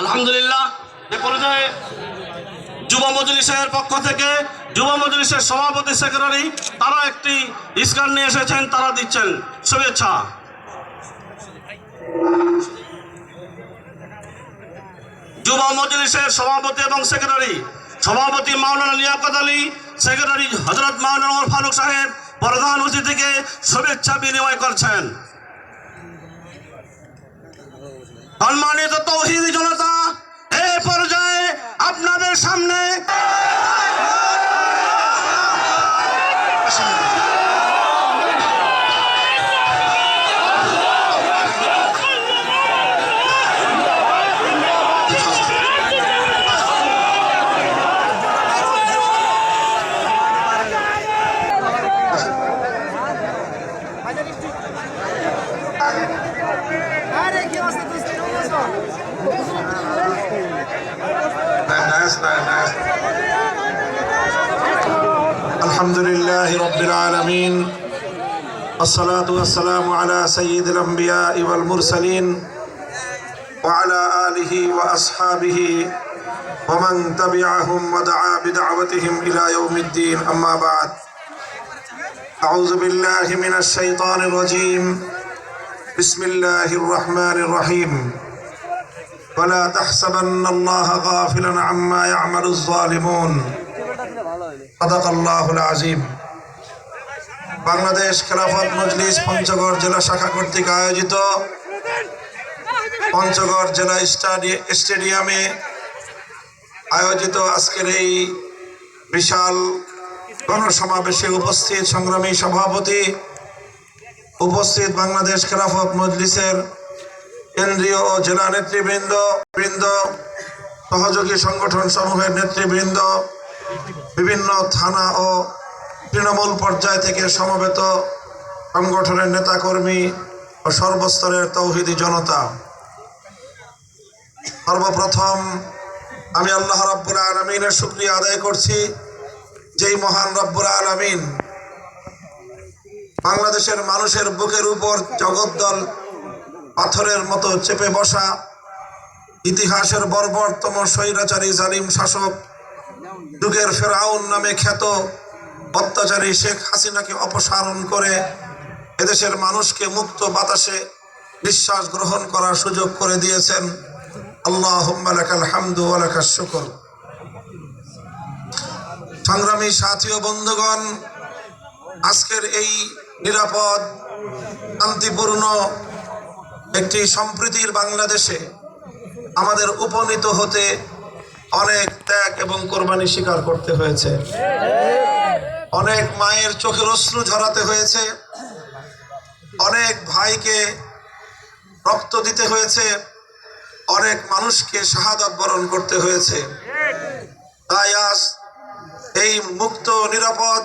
আলহামদুলিল্লাহ। এ পর্যায়ে যুব মজলিসের পক্ষ থেকে, যুব মজলিসের সভাপতি সেক্রেটারি, তারা একটি স্কার নিয়ে এসেছেন, তারা দিচ্ছেন শুভেচ্ছা। যুব মজলিসের সভাপতি এবং সেক্রেটারি, সভাপতি মাওলানা লিয়াকত আলী, সেক্রেটারি হজরত মাওলানা ফারুক সাহেব, প্রধান অতিথি থেকে শুভেচ্ছা বিনিময় করছেন। সম্মানিত তৌহিদ জনতা এ পর্যায়ে আপনাদের সামনে الصلاة والسلام على سيد الأنبياء والمرسلين وعلى آله وأصحابه ومن تبعهم ودعا بدعوتهم إلى يوم الدين. أما بعد أعوذ بالله من الشيطان الرجيم. بسم الله الرحمن الرحيم. ولا تحسبن الله غافلا عما يعمل الظالمون. صدق الله العظيم. বাংলাদেশ খেলাফত মজলিস পঞ্চগড় জেলা শাখা কর্তৃক আয়োজিত পঞ্চগড় জেলা স্টাডি- স্টেডিয়ামে আয়োজিত আজকের এই বিশাল গণসমাবেশে উপস্থিত সংগ্রামী সভাপতি, উপস্থিত বাংলাদেশ খেলাফত মজলিসের কেন্দ্রীয় ও জেলা নেতৃবৃন্দ, বৃন্দ, সহযোগী সংগঠন সমূহের নেতৃবৃন্দ, বিভিন্ন থানা ও তৃণমূল পর্যায় থেকে সমবেত সংগঠনের নেতাকর্মী ও সর্বস্তরের তৌহিদি জনতা। সর্বপ্রথম আমি আল্লাহ রব্বুল আলমিনের শুক্রিয়া আদায় করছি, যেই মহান রব্বুল আলমিন বাংলাদেশের মানুষের বুকের উপর জগদ্দল পাথরের মতো চেপে বসা ইতিহাসের বর্বরতম স্বৈরাচারী জালিম শাসক যুগের ফেরাউন নামে খ্যাত অত্যাচারী শেখ হাসিনাকে অপসারণ করে এদেশের মানুষকে মুক্ত বাতাসে বিশ্বাস গ্রহণ করার সুযোগ করে দিয়েছেন। আল্লাহ হামদু আলাকাল শুকর। সংগ্রামী সাথী ও বন্ধুগণ, আজকের এই নিরাপদ, শান্তিপূর্ণ একটি সম্প্রীতির বাংলাদেশে আমাদের উপনীত হতে অনেক ত্যাগ এবং কোরবানি স্বীকার করতে হয়েছে। অনেক মায়ের চোখের অশ্রু ঝরাতে হয়েছে। অনেক ভাইকে রক্ত দিতে হয়েছে। অনেক মানুষকে শাহাদাত বরণ করতে হয়েছে। তাই আজ এই মুক্ত, নিরাপদ,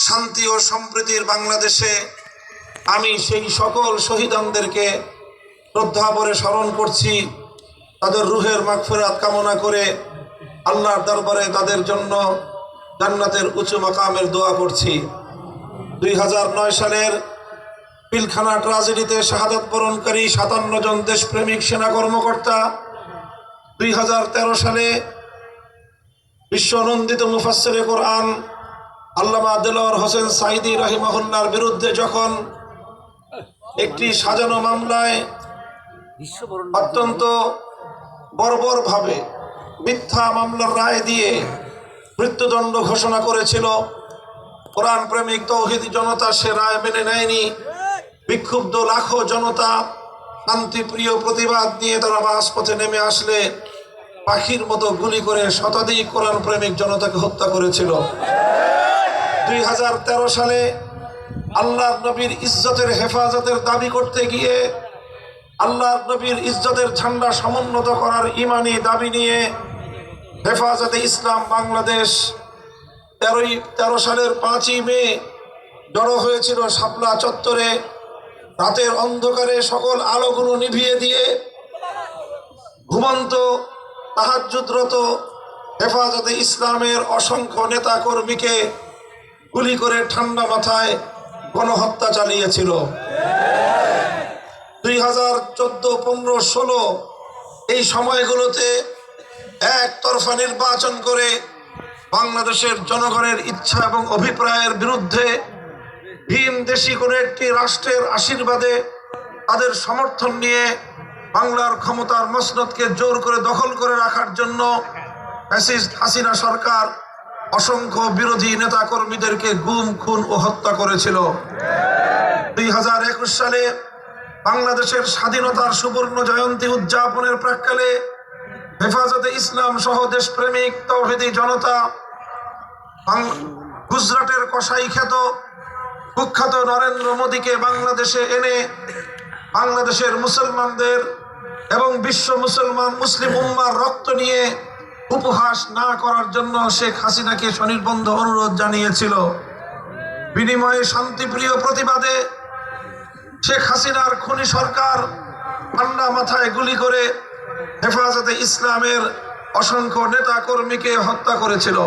শান্তি ও সম্প্রীতির বাংলাদেশে আমি সেই সকল শহীদানদেরকে শ্রদ্ধা ভরে স্মরণ করছি। তাদের রুহের মাগফিরাত কামনা করে আল্লাহর দরবারে তাদের জন্য জান্নাতের উঁচু মাকামের দোয়া করছি দুই হাজার নয় সালের পিলখানা ট্রাজেডিতে শাহাদত বরণকারী সাতান্ন জন দেশপ্রেমিক সেনা কর্মকর্তা। দুই হাজার তেরো সালে বিশ্বনন্দিত মুফাসসিরে কোরআন আল্লামা দেলোয়ার হোসেন সাইদি রাহিমাহুল্লার বিরুদ্ধে যখন একটি সাজানো মামলায় অত্যন্ত বর্বরভাবে মিথ্যা মামলার রায় দিয়ে মৃত্যুদণ্ড ঘোষণা করেছিল। কোরআন প্রেমিক তৌহিদি জনতা সে রায় মেনে নেয়নি। বিক্ষুব্ধ লাখো জনতা শান্তিপ্রিয় প্রতিবাদ নিয়ে তারা রাজপথে নেমে আসলে। পাখির মতো গুলি করে শতাধিক কোরআন প্রেমিক জনতাকে হত্যা করেছিল। দুই হাজার তেরো সালে আল্লাহ নবীর ইজ্জতের হেফাজতের দাবি করতে গিয়ে আল্লাহ নবীর ইজ্জতের ঝান্ডা সমুন্নত করার ইমানি দাবি নিয়ে হেফাজতে ইসলাম বাংলাদেশ তেরোই, তেরো সালের পাঁচই মে জড়ো হয়েছিল শাপলা চত্বরে। রাতের অন্ধকারে সকল আলোগুলো নিভিয়ে দিয়ে ঘুমন্ত তাহাজ্জুদরত হেফাজতে ইসলামের অসংখ্য নেতা কর্মীকে গুলি করে ঠান্ডা মাথায় গণহত্যা চালিয়েছিল। দুই হাজার চোদ্দ, পনেরো, ষোলো এই সময়গুলোতে একতরফা নির্বাচন করে বাংলাদেশের জনগণের ইচ্ছা এবং অভিপ্রায়ের বিরুদ্ধে ভিন দেশি কোনো একটি রাষ্ট্রের আশীর্বাদে তাদের সমর্থন নিয়ে বাংলার ক্ষমতার মসনদকে জোর করে দখল করে রাখার জন্য ফ্যাসিস্ট হাসিনা সরকার অসংখ্য বিরোধী নেতা কর্মীদেরকে গুম, খুন ও হত্যা করেছিল। দুই হাজার একুশ সালে বাংলাদেশের স্বাধীনতার সুবর্ণ জয়ন্তী উদযাপনের প্রাক্কালে হেফাজতে ইসলাম সহ দেশপ্রেমিক তৌহিদি জনতা গুজরাটের কসাই খ্যাত কুখ্যাত নরেন্দ্র মোদীকে বাংলাদেশে এনে বাংলাদেশের মুসলমানদের এবং বিশ্ব মুসলমান মুসলিম উম্মার রক্ত নিয়ে উপহাস না করার জন্য শেখ হাসিনাকে স্বনির্বন্ধ অনুরোধ জানিয়েছিল। বিনিময়ে শান্তিপ্রিয় প্রতিবাদে শেখ হাসিনার খনি সরকার ঠান্ডা মাথায় গুলি করে হেফাজতে ইসলামের অসংখ্য নেতা কর্মীকে হত্যা করেছিল।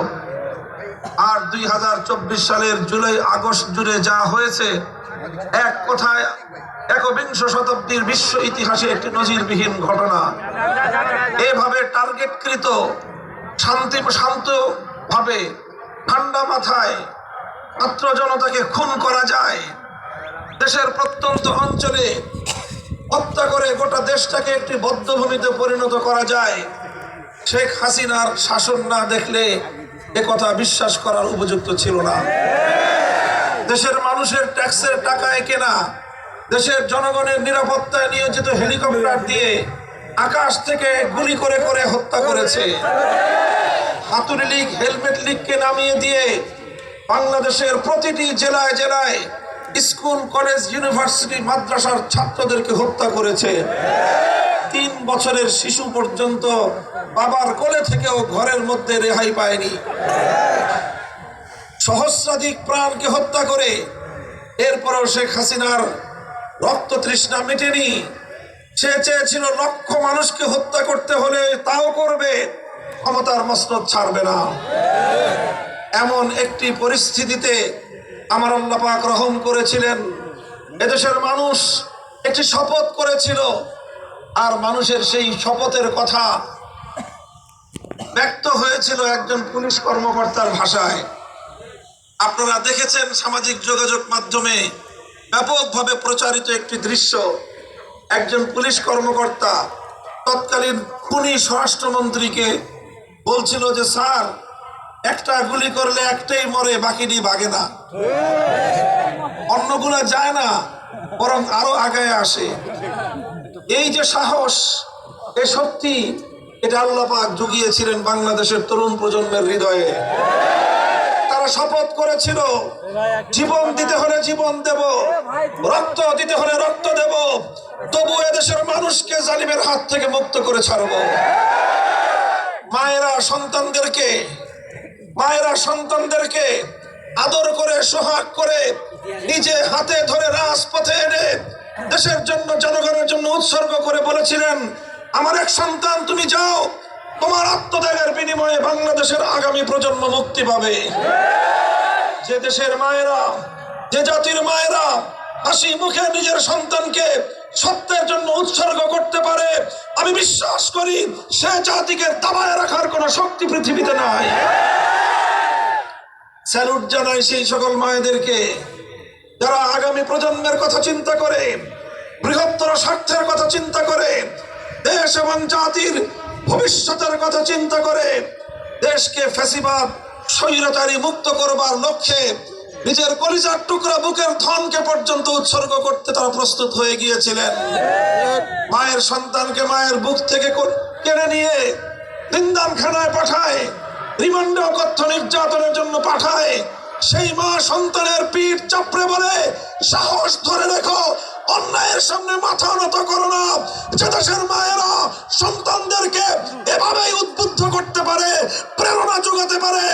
আর দুই হাজার চব্বিশ সালের জুলাই, আগস্ট জুড়ে যা হয়েছে, এক কথায় একবিংশ শতাব্দীর বিশ্ব ইতিহাসে একটি নজিরবিহীন ঘটনা। এভাবে টার্গেটকৃত শান্তি শান্ত ভাবে ঠান্ডা মাথায় ছাত্র জনতাকে খুন করা যায়, দেশের প্রত্যন্ত অঞ্চলে হত্যা করে গোটা দেশটাকে একটি বদ্ধভূমিতে পরিণত করা যায়। শেখ হাসিনার শাসন না দেখলে এ কথা বিশ্বাস করার উপযুক্ত ছিল না। দেশের মানুষের ট্যাক্সের টাকায় কেনা দেশের জনগণের নিরাপত্তায় নিয়োজিত হেলিকপ্টার দিয়ে আকাশ থেকে গুলি করে করে হত্যা করেছে। হাতুড়ি লীগ, হেলমেট লীগকে নামিয়ে দিয়ে বাংলাদেশের প্রতিটি জেলায় জেলায় স্কুল, কলেজ, ইউনিভার্সিটি, মাদ্রাসার ছাত্রদেরকে হত্যা করেছে। তিন বছরের শিশু পর্যন্ত বাবার কোলে থেকেও ঘরের মধ্যে রেহাই পায়নি। সহস্রাধিক প্রাণকে হত্যা করে এরপরও শেখ হাসিনার রক্ত তৃষ্ণা মেটেনি। সে চেয়েছিল লক্ষ মানুষকে হত্যা করতে হলে তাও করবে, ক্ষমতার মসনদ ছাড়বে না। এমন একটি পরিস্থিতিতে আমার পাক রহম করেছিলেন। এদেশের মানুষ একটি শপথ করেছিল আর মানুষের সেই শপথের কথা ব্যক্ত হয়েছিল একজন পুলিশ কর্মকর্তার ভাষায়। আপনারা দেখেছেন সামাজিক যোগাযোগ মাধ্যমে ব্যাপকভাবে প্রচারিত একটি দৃশ্য। একজন পুলিশ কর্মকর্তা তৎকালীন খুনি স্বরাষ্ট্রমন্ত্রীকে বলছিল যে, স্যার একটা গুলি করলে একটাই মরে, বাকিটি ভাগে না। অন্যগুলা যায় না, বরং আরও আগায় আসে। এই যে সাহস, এ শক্তি, এটা আল্লাহ পাক জুগিয়েছিলেন বাংলাদেশের তরুণ প্রজন্মের হৃদয়ে। তারা শপথ করেছিল, জীবন দিতে হলে জীবন দেব, রক্ত দিতে হলে রক্ত দেব, তবু এদেশের মানুষকে জালিমের হাত থেকে মুক্ত করে ছাড়ব। মায়েরা, সন্তানদেরকে মায়েরা সন্তানদেরকে আদর করে, সোহাগ করে, নিজে হাতে ধরে রাজপথে এনে দেশের জন্য, জনগণের জন্য উৎসর্গ করে বলেছিলেন, আমার এক সন্তান, তুমি যাও, তোমার আত্মত্যাগের বিনিময়ে বাংলাদেশের আগামী প্রজন্ম মুক্তি পাবে। যে দেশের মায়েরা, যে জাতির মায়েরা হাসি মুখে নিজের সন্তানকে সত্যের জন্য উৎসর্গ করতে পারে, আমি বিশ্বাস করি সে জাতিকে দাবায় রাখার কোনো শক্তি পৃথিবীতে নাই। স্যালুট জানাই সেই সকল মায়েদেরকে যারা আগামী প্রজন্মের কথা চিন্তা করে, বৃহত্তর স্বার্থের কথা চিন্তা করে, দেশ এবং জাতির ভবিষ্যতের কথা চিন্তা করে, দেশকে ফ্যাসিবাদ স্বৈরাচারী মুক্ত করবার লক্ষ্যে নিজের কলিজার টুকরা বুকের ধনকে পর্যন্ত উৎসর্গ করতে তারা প্রস্তুত হয়ে গিয়েছিলেন। মায়ের সন্তানকে মায়ের বুক থেকে কেড়ে নিয়ে নিন্দানখানায় পাঠায় রিমান্ডে অকথ্য নির্যাতনের জন্য পাঠায়। সেই মা সন্তানের পিঠ চাপড়ে বলে, সাহস ধরে রেখো অন্যায়ের সামনে মাথা নত করো না। যে দেশের মায়েরা সন্তানদেরকে এভাবেই উদ্বুদ্ধ করতে পারে, প্রেরণা যোগাতে পারে।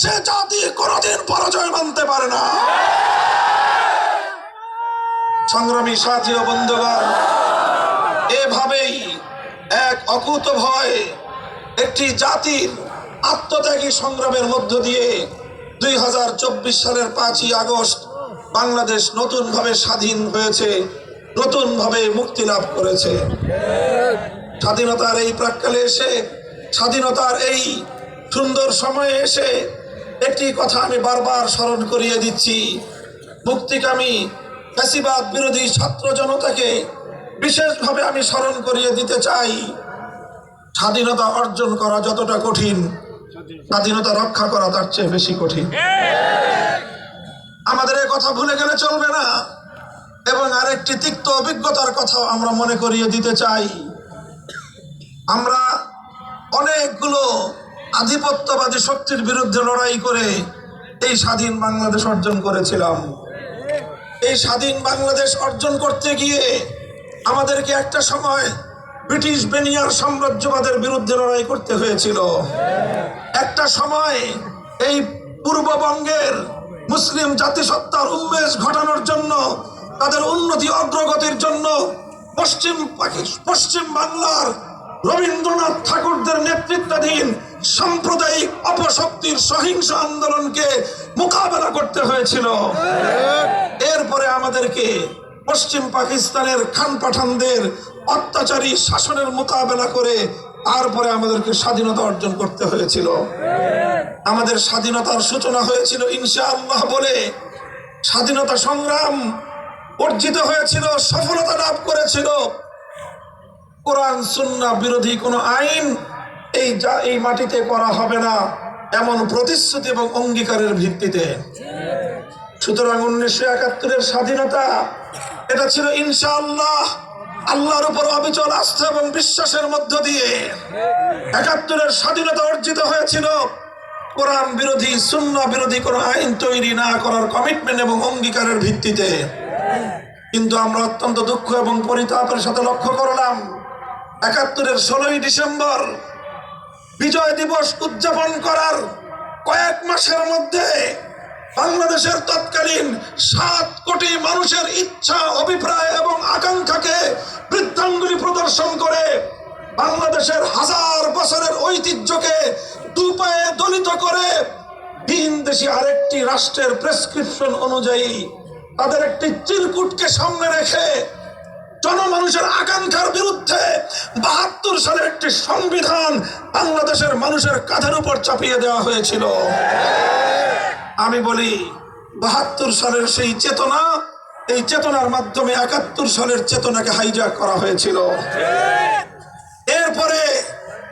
সে জাতি কোনোদিন পরাজয় মানতে পারে না। সংগ্রামী সাথী ও বন্ধুগণ, এভাবেই এক অকুত ভয় একটি জাতির আত্মত্যাগী সংগ্রামের মধ্য দিয়ে দুই হাজার চব্বিশ সালের পাঁচই আগস্ট বাংলাদেশ নতুনভাবে স্বাধীন হয়েছে, নতুনভাবে মুক্তি লাভ করেছে। স্বাধীনতার এই প্রাককালে এসে, স্বাধীনতার এই সুন্দর সময়ে এসে একটি কথা আমি বারবার স্মরণ করিয়ে দিচ্ছি। মুক্তিকামী, ফ্যাসিবাদ বিরোধী ছাত্র জনতাকে বিশেষভাবে আমি স্মরণ করিয়ে দিতে চাই। স্বাধীনতা অর্জন করা যতটা কঠিন স্বাধীনতা রক্ষা করা তার চেয়ে বেশি কঠিন। আমাদের এই কথা ভুলে গেলে চলবে না। এবং আরেকটি তিক্ত অভিজ্ঞতার কথাও আমরা মনে করিয়ে দিতে চাই। আমরা অনেকগুলো আধিপত্যবাদী শক্তির বিরুদ্ধে লড়াই করে এই স্বাধীন বাংলাদেশ অর্জন করেছিলাম। এই স্বাধীন বাংলাদেশ অর্জন করতে গিয়ে আমাদেরকে একটা সময় ব্রিটিশ বেনিয়ার সাম্রাজ্যবাদের বিরুদ্ধে লড়াই করতে হয়েছিল। একটা সময় এই পূর্ববঙ্গের মুসলিম জাতিসত্তার উন্মেষ ঘটানোর জন্য, তাদের উন্নতি অগ্রগতির জন্য পশ্চিম পশ্চিম বাংলার রবীন্দ্রনাথ ঠাকুরদের নেতৃত্বাধীন সাম্প্রদায়িক অপশক্তির সহিংস আন্দোলনকে মোকাবেলা করতে হয়েছিল। এরপরে আমাদেরকে পশ্চিম পাকিস্তানের খান পাঠানদের অত্যাচারী শাসনের মোকাবেলা করে তারপরে আমাদেরকে স্বাধীনতা অর্জন করতে হয়েছিল। আমাদের স্বাধীনতার সূচনা হয়েছিল ইনশাআল্লাহ বলে স্বাধীনতা সংগ্রাম অর্জিত হয়েছিল, সফলতা লাভ করেছিল। কোরআন সুন্না বিরোধী কোনো আইন এই যা, এই মাটিতে করা হবে না এমন প্রতিশ্রুতি এবং অঙ্গীকারের ভিত্তিতে। সুতরাং উনিশশো একাত্তরের স্বাধীনতা এটা ছিল ইনশাআল্লাহ আল্লাহর উপর অবিচল আস্থা এবং বিশ্বাসের মধ্য দিয়ে একাত্তরের স্বাধীনতা অর্জিত হয়েছিল। কোরআন বিরোধী, সুন্না বিরোধী কোনো আইন তৈরি না করার কমিটমেন্ট এবং অঙ্গীকারের ভিত্তিতে। কিন্তু আমরা অত্যন্ত দুঃখ এবং পরিতাপের সাথে লক্ষ্য করলাম, একাত্তরের ষোলোই ডিসেম্বর বিজয় দিবস উদযাপন করার কয়েক মাসের মধ্যে বাংলাদেশের তৎকালীন সাত কোটি মানুষের ইচ্ছা, অভিপ্রায় এবং আকাঙ্ক্ষাকে বৃদ্ধাঙ্গুলি প্রদর্শন করে বাংলাদেশের হাজার বছরের ঐতিহ্যকে দুপায়ে দলিত করে ভিন দেশি আরেকটি রাষ্ট্রের প্রেসক্রিপশন অনুযায়ী তাদের একটি চিরকুটকে সামনে রেখে জনমানুষের আকাঙ্ক্ষার বিরুদ্ধে বাহাত্তর সালে একটি সংবিধান বাংলাদেশের মানুষের কাঁধের উপর চাপিয়ে দেওয়া হয়েছিল। আমি বলি, বাহাত্তর সালের সেই চেতনা, এই চেতনার মাধ্যমে একাত্তর সালের চেতনাকে হাইজ্যাক করা হয়েছিল। এরপরে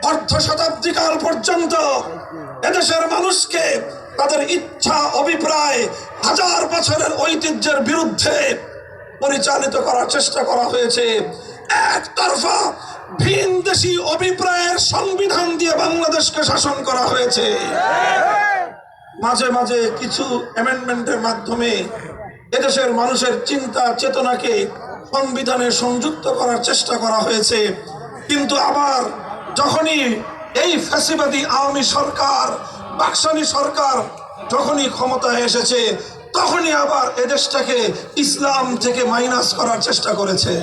অর্ধ শতাব্দী কাল পর্যন্ত এদেশের মানুষকে তাদের ইচ্ছা, অভিপ্রায় হাজার বছরের ঐতিহ্যের বিরুদ্ধে পরিচালিত করার চেষ্টা করা হয়েছে। একতরফা ভিন দেশি অভিপ্রায়ের সংবিধান দিয়ে বাংলাদেশকে শাসন করা হয়েছে। মাঝে মাঝে কিছু অ্যামেন্ডমেন্টের মাধ্যমে এদেশের মানুষের চিন্তা, চেতনাকে সংবিধানে সংযুক্ত করার চেষ্টা করা হয়েছে। কিন্তু আবার যখনই এই ফ্যাসিবাদী আওয়ামী সরকার বাকসানি সরকার যখনই ক্ষমতায় এসেছে, তখনই আবার এদেশটাকে ইসলাম থেকে মাইনাস করার চেষ্টা করেছে।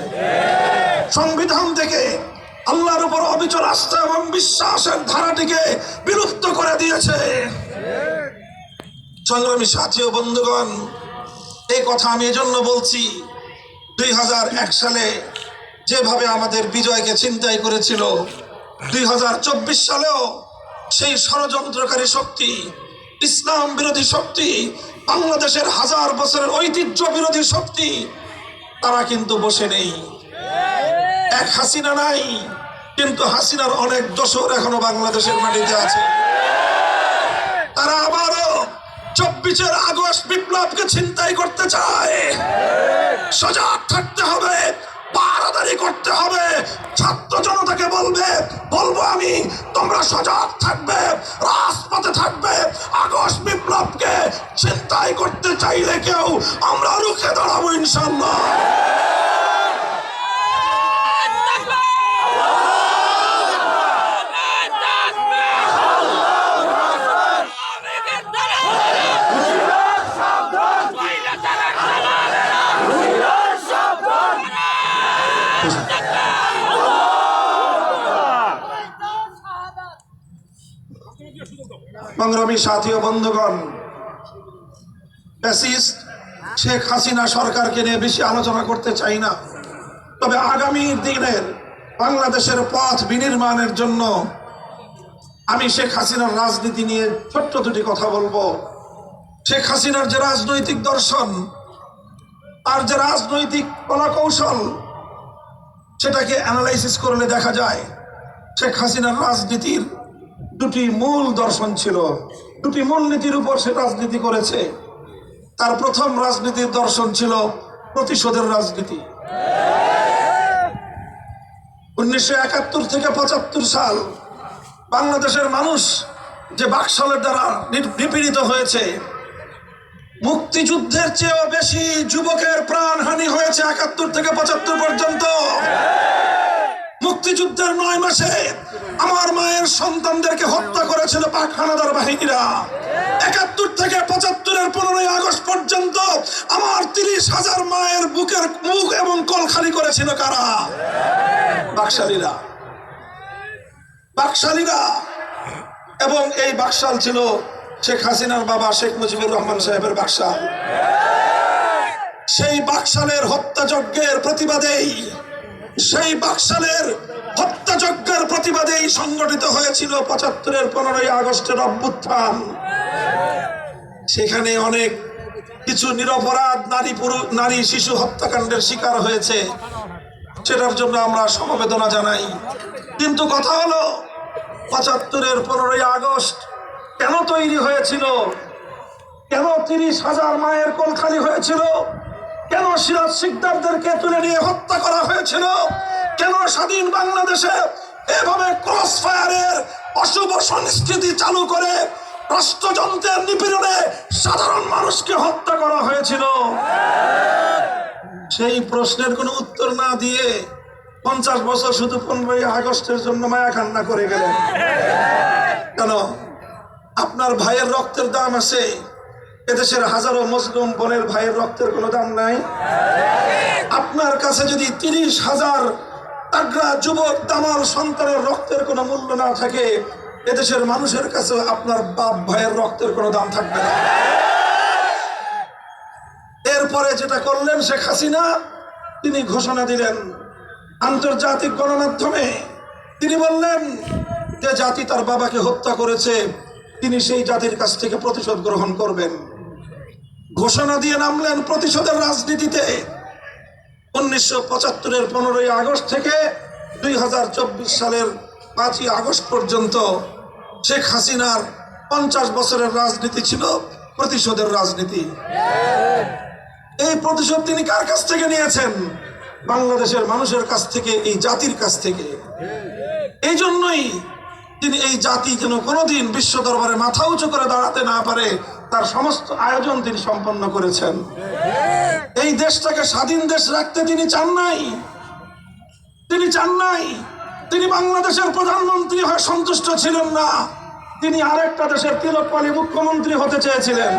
সংবিধান থেকে আল্লাহর উপর অবিচল আস্থা এবং বিশ্বাসের ধারাটিকে বিলুপ্ত করে দিয়েছে। সংগ্রামী সাথী ও বন্ধুগণ, এই কথা আমি এজন্য বলছি, দুই হাজার এক সালে যেভাবে আমাদের বিজয়কে চিন্তাই করেছিল, দুই হাজার চব্বিশ সালেও সেই ষড়যন্ত্রকারী শক্তি, ইসলাম বিরোধী শক্তি, বাংলাদেশের হাজার বছরের ঐতিহ্য বিরোধী শক্তি, তারা কিন্তু বসে নেই। এক হাসিনা নাই, কিন্তু হাসিনার অনেক দোষর এখনও বাংলাদেশের মাটিতে আছে। তারা আবারও চব্বিশের আগস্ট বিপ্লবকে ছিনতাই করতে চায়। সজাগ থাকতে হবে, পাহারাদারি করতে হবে। ছাত্র জনতাকে বলবে, বলব আমি, তোমরা সজাগ থাকবে, রাজপথে থাকবে। আগস্ট বিপ্লবকে ছিনতাই করতে চাইলে কেউ, আমরা রুখে দাঁড়াবো ইনশাল্লাহ সংগ্রামী সাথী ও বন্ধুগণ শেখ হাসিনা সরকারকে নিয়ে বেশি আলোচনা করতে চাই না। তবে আগামী দিনের বাংলাদেশের পথ বিনির্মাণের জন্য আমি শেখ হাসিনার রাজনীতি নিয়ে ছোট্ট দুটি কথা বলব। শেখ হাসিনার যে রাজনৈতিক দর্শন আর যে রাজনৈতিক কলাকৌশল, সেটাকে অ্যানালাইসিস করলে দেখা যায় শেখ হাসিনার রাজনীতির দুটি মূল দর্শন ছিল। দুটি মূল নীতির উপর সে রাজনীতি করেছে। তার প্রথম রাজনীতির দর্শন ছিল প্রতিশোধের রাজনীতি। উনিশশো একাত্তর থেকে পঁচাত্তর সাল বাংলাদেশের মানুষ যে বাকশালের দ্বারা নিপীড়িত হয়েছে, মুক্তিযুদ্ধের চেয়েও বেশি যুবকের প্রাণহানি হয়েছে একাত্তর থেকে পঁচাত্তর পর্যন্ত। মুক্তিযুদ্ধের নয় মাসে আমার মায়ের সন্তানদেরকে হত্যা করেছিল পাক হানাদার বাহিনীরা। একাত্তর থেকে পঁচাত্তরের পনেরোই আগস্ট পর্যন্ত আমার তিরিশ হাজার মায়ের বুকের মুখ এবং কল খালি করেছিল কারা? বাকশালীরা। বাকশালীরা। এবং এই বাকশাল ছিল শেখ হাসিনার বাবা শেখ মুজিবুর রহমান সাহেবের বাকশাল। সেই বাকশালের হত্যাযজ্ঞের প্রতিবাদেই সেই বাকশালের হত্যাযজ্ঞের প্রতিবাদেই সংগঠিত হয়েছিল পঁচাত্তরের পনেরোই আগস্টের অভ্যুত্থান। সেখানে অনেক কিছু নিরপরাধ নারী পুরুষ নারী শিশু হত্যাকাণ্ডের শিকার হয়েছে। সেটার জন্য আমরা সমবেদনা জানাই। কিন্তু কথা হলো, পঁচাত্তরের পনেরোই আগস্ট কেন তৈরি হয়েছিল? কেন তিরিশ হাজার মায়ের কোল খালি হয়েছিল? কেন সিরাজ সিকদারদেরকে তুলে নিয়ে হত্যা করা হয়েছিল? কেন স্বাধীন বাংলাদেশে এভাবে ক্রস ফায়ারের অশুভ সংস্কৃতি চালু করে রাষ্ট্রযন্ত্রের নিপীড়নে সাধারণ মানুষকে হত্যা করা হয়েছিল? সেই প্রশ্নের কোনো উত্তর না দিয়ে পঞ্চাশ বছর শুধু পনেরোই আগস্টের জন্য মায়া কান্না করে গেলেন। কেন? আপনার ভাইয়ের রক্তের দাম আছে। এদেশের হাজারো মুসলিম বোনের ভাইয়ের রক্তের কোনো দাম নাই। আপনার কাছে যদি তিরিশ হাজার তাগড়া যুবক দামাল সন্তানের রক্তের কোনো মূল্য না থাকে, এদেশের মানুষের কাছে আপনার বাপ ভাইয়ের রক্তের কোনো দাম থাকবে না। এরপরে যেটা করলেন শেখ হাসিনা, তিনি ঘোষণা দিলেন আন্তর্জাতিক গণমাধ্যমে। তিনি বললেন যে জাতি তার বাবাকে হত্যা করেছে, তিনি সেই জাতির কাছ থেকে প্রতিশোধ গ্রহণ করবেন। ঘোষণা দিয়ে নামলেন প্রতিশোধের রাজনীতিতে। উনিশশো পঁচাত্তরের পনেরোই আগস্ট থেকে দুই হাজার চব্বিশ সালের পাঁচই আগস্ট পর্যন্ত শেখ হাসিনার পঞ্চাশ বছরের রাজনীতি ছিল প্রতিশোধের রাজনীতি। এই প্রতিশোধ তিনি কার কাছ থেকে নিয়েছেন? বাংলাদেশের মানুষের কাছ থেকে, এই জাতির কাছ থেকে। এই জন্যই তিনি এই জাতি যেন কোনোদিন বিশ্ব দরবারে মাথা উঁচু করে দাঁড়াতে না পারে, তার সমস্ত আয়োজন তিনি সম্পন্ন করেছেন। এই দেশটাকে স্বাধীন দেশ রাখতে তিনি চান নাই। তিনি চান নাই। তিনি বাংলাদেশের প্রধানমন্ত্রী হয়ে সন্তুষ্ট ছিলেন না। তিনি আরেকটা দেশের তিলকপালী মুখ্যমন্ত্রী হতে চেয়েছিলেন।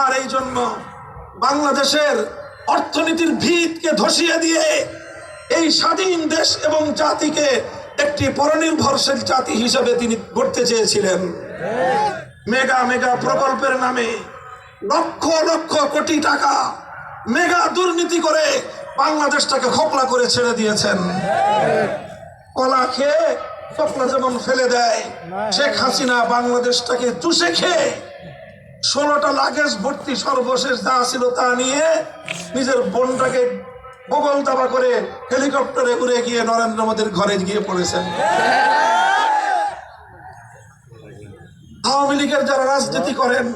আর এই জন্য বাংলাদেশের অর্থনীতির ভিতকে ধসিয়ে দিয়ে এই স্বাধীন দেশ এবং জাতিকে একটি পরনির্ভরশীল জাতি হিসেবে তিনি গড়তে চেয়েছিলেন। মেগা মেগা প্রকল্পের নামে লক্ষ লক্ষ কোটি টাকা মেগা দুর্নীতি করে বাংলাদেশটাকে খোপলা করে ছেড়ে দিয়েছেন। কলা খেয়ে চপলা যেমন ফেলে দেয়, শেখ হাসিনা বাংলাদেশটাকে চুষে খেয়ে ষোলোটা লাগেজ ভর্তি সর্বশেষ যা ছিল তা নিয়ে নিজের বোনটাকে বগল দাবা করে হেলিকপ্টারে উড়ে গিয়ে নরেন্দ্র মোদীর ঘরে গিয়ে পড়েছেন। আওয়ামী লীগের যারা রাজনীতি করেন,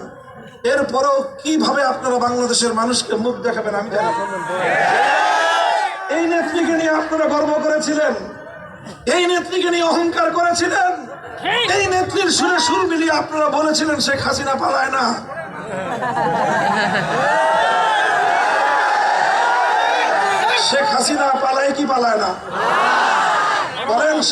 এরপরেও কীভাবে আপনারা বাংলাদেশের মানুষকে মুখ দেখাবেন আমি জানি এই নেত্রীকে নিয়ে আপনারা গর্ব করেছিলেন, এই নেত্রীকে নিয়ে অহংকার করেছিলেন, এই নেত্রীর সুরে সুর মিলিয়ে আপনারা বলেছিলেন শেখ হাসিনা পালায় না। শেখ হাসিনা পালায় কি পালায় না? বলেন শেখ